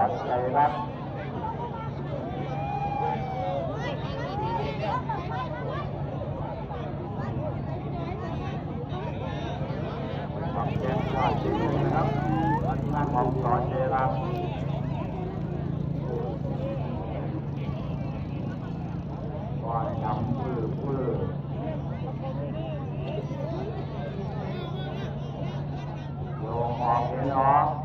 อดใจรักขอบเจ็ดยอดจริงนะครับวันนี้ของสอนใจรักก่อนทำมือมือลงออกเห็นออก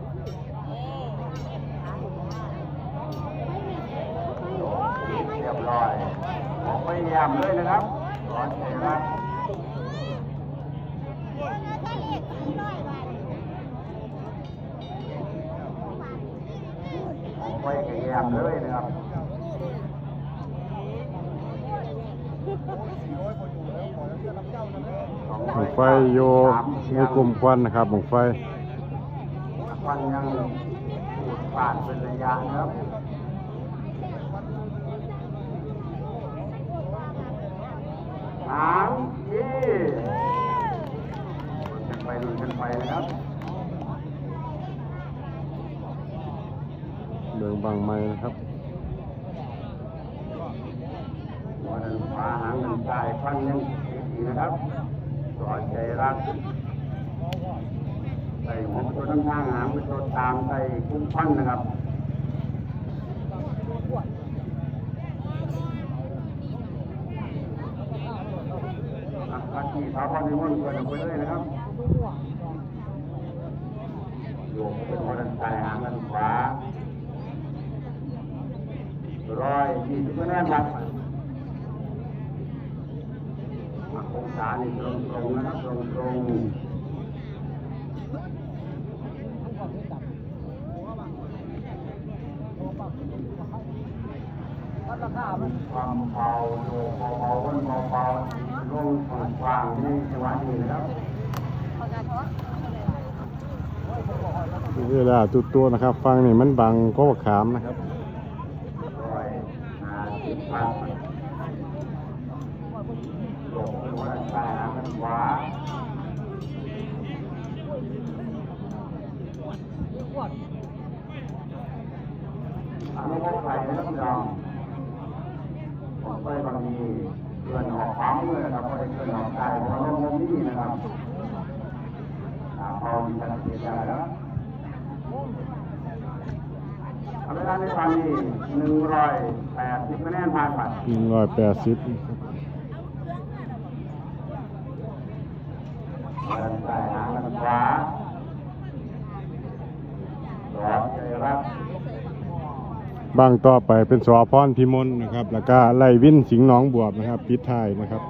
เรียบร้อยผมพยายามเลยนะครับสอนเสรักผมพยายามเลยนะครับหมองไฟโยในกลุ่มควันนะครับหมองไฟควันยังปูดป่านเป็นระยะนะครับ หางยี่ลุ้นกันไปลุ้นกันไปนะครับ เดิงบางไม้นะครับหัวนันฟ้าหางนันใจฟันยังดีนะครับสอนใจรักใส่หัวเป็นตัวทั้งข้างหางเป็นตัวตามใส่คุ้มฟันนะครับอาชีพสาวพรนิมนต์เกิดออกไปเลยนะครับโยกเป็นหัวนันใจหางนันขวา ร้อยยี่สิบคะแนนครับองศานี่ตรงตรงๆนะครับตรงตรงความเบาโยกเบาๆวนเบาลงกว้างนี่จังหวะนี้นะครับเวลาตุตัวนะครับ ฟังนี่มันบังก็ขามนะครับ ร้อยห้าสิบพันโยกเป็นหัวซ้ายหางกันขวา อันนี้ก็ใส่นะครับพี่น้องผมไปบางทีเกินออกฟังเลยนะครับไม่ได้เกินออกกายเพราะลมลมนี่นะครับอ่าเอามีการเสียใจแล้วเอาเวลาในฟังนี้หนึ่งร้อยแปดสิบคะแนนผ่านไปหนึ่งร้อยแปดสิบเดินสายหางกันขวาสอบใจรัก บางต่อไปเป็นสอพรพิมลนะครับ แล้วก็ไล่วินสิงห์หน้องบวบนะครับปิดท้ายนะครับ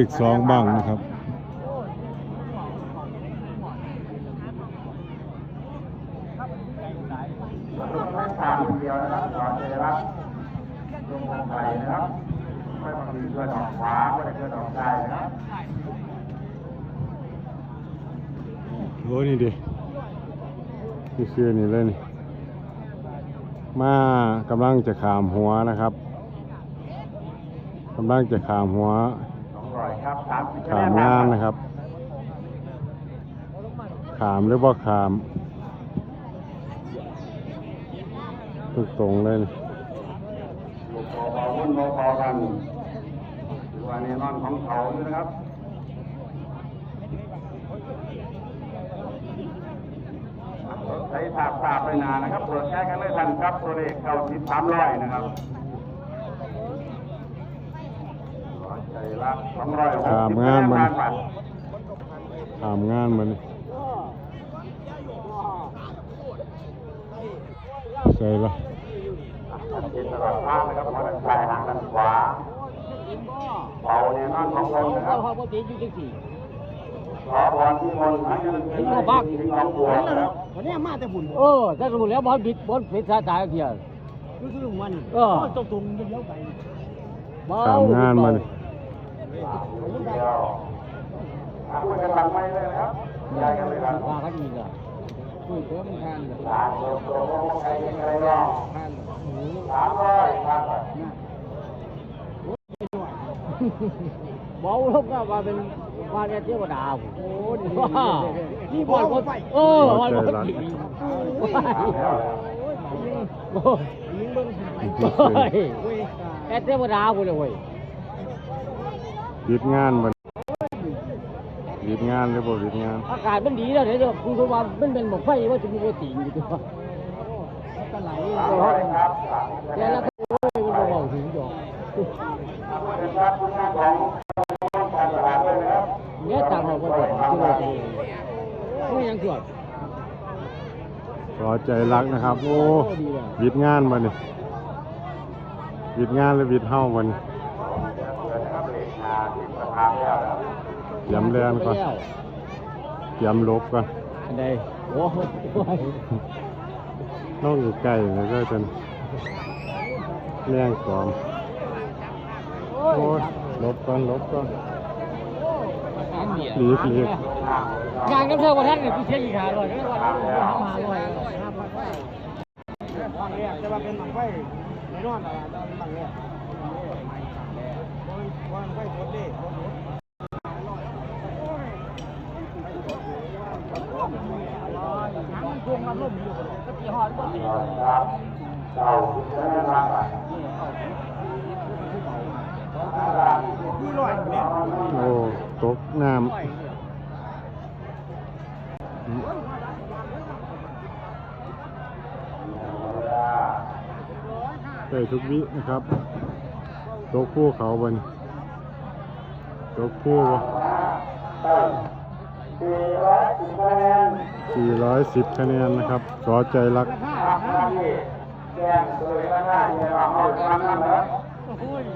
อีกสองบ้างนะครับไม่ขาดเดียวนะครับสอบใจรักลงลงไปนะครับไม่บางทีเกินอกขวาไม่ได้เกินอกซ้ายนะครับโอ้นี่ดินี่คือนี่เลยนี่ มากำลังจะขามหัวนะครับกำลังจะขามหัวสองร้อยครับสามสิบคะขามแนนงานนะครับ ขามหรือว่าขามตรงตรงๆเลยนี่ลูกเบาๆวุ่นเบาๆกันถือว่าแน่นอนของเขาด้วยนะครับ ใช้ภาพภาพไปนานนะครับเปิดแค่กันเลยทันครับตัวเลขเก้าสิบสามร้อยนะครับร้อยใจละสองร้อยหกสิบคะแนนผ่านไปขามงานมันใส่ละเจ็ดตลอดทางนะครับมอเตอร์ไซค์หางด้านขวาเบาแน่นอนของคนนะครับเขาก็ตีอยู่จังสี่ขอบอลที่มนต์หางกันถึงถึงของบัวนะครับ วันนี้มาแต่บุญเออถ้าสมมติแล้วบอลบิดบอลผิดสายตายเทียรู้สึกมันเออตรงตรงเลี้ยวไปขามงานมันเดียวอะคุยกันหลังไม่เลยนะครับย้ายกันเลยครับว่ากันอีกอะคุยเพิ่มทานสามตัวตัวพวกใครยังไงรองทานหมูสามร้อยครับนะ เบาลงก็มาเป็นมาเนี่ยเทวดาโอ้นี่นี่บอลบอลเออบอลบอลจริงโอ้ยยิงเบิ้งโอ้ยแค่เทวดากูเลยเว้ยบิดงานมันบิดงานหรือบ่บิดงาน อากาศมันดีแล้วเดี๋ยวคุณรู้ว่ามันเป็นหมอกไฟว่าจะมีโปรตีนอยู่ตัวก็ไหลแต่ละคนโอ้ยมันบอกถึงดอก เนี่ยตามเราก็จะที่เราจะไม่ยังเกิดขอใจรักนะครับ โอ้บิดงานมาเนี่ยบิดงานหรือบิดเฮ้ามันเตรียมแลนก่อนเตรียมลบก่อนอันใดโอ้ยน้องอยู่ใกล้เลยก็จนแรงกอมโอ้ยลบก่อนลบก่อน หลีกหลีกงานกับเธอวันนั้นเนี่ยพี่เชียร์อีกหาเลยก็วันนั้นหามาเลยบางแรกจะว่าเป็นหนังไฟในนอนอะไรตอนบางแรกบางไฟสดดิพวงน้ำลมอยู่ก็ตีหอดบ่ตีคือลอยเนี่ย โอ้ ตกน้ำได้ทุกวินะครับตกคู่เขาบนตกคู่บ่410คะแนนนะครับ สอใจรัก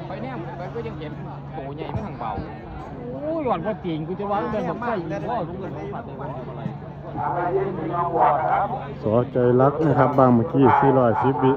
ไปแนมไปก็ยังเห็นโตใหญ่ไม่ทางเบา โอ้ยหวานพอตีนกูจะว่าเป็นหมอกไฟพ่อรู้เลยว่าเป็นอะไรสอใจรักนะครับ บางเมื่อกี้410วิ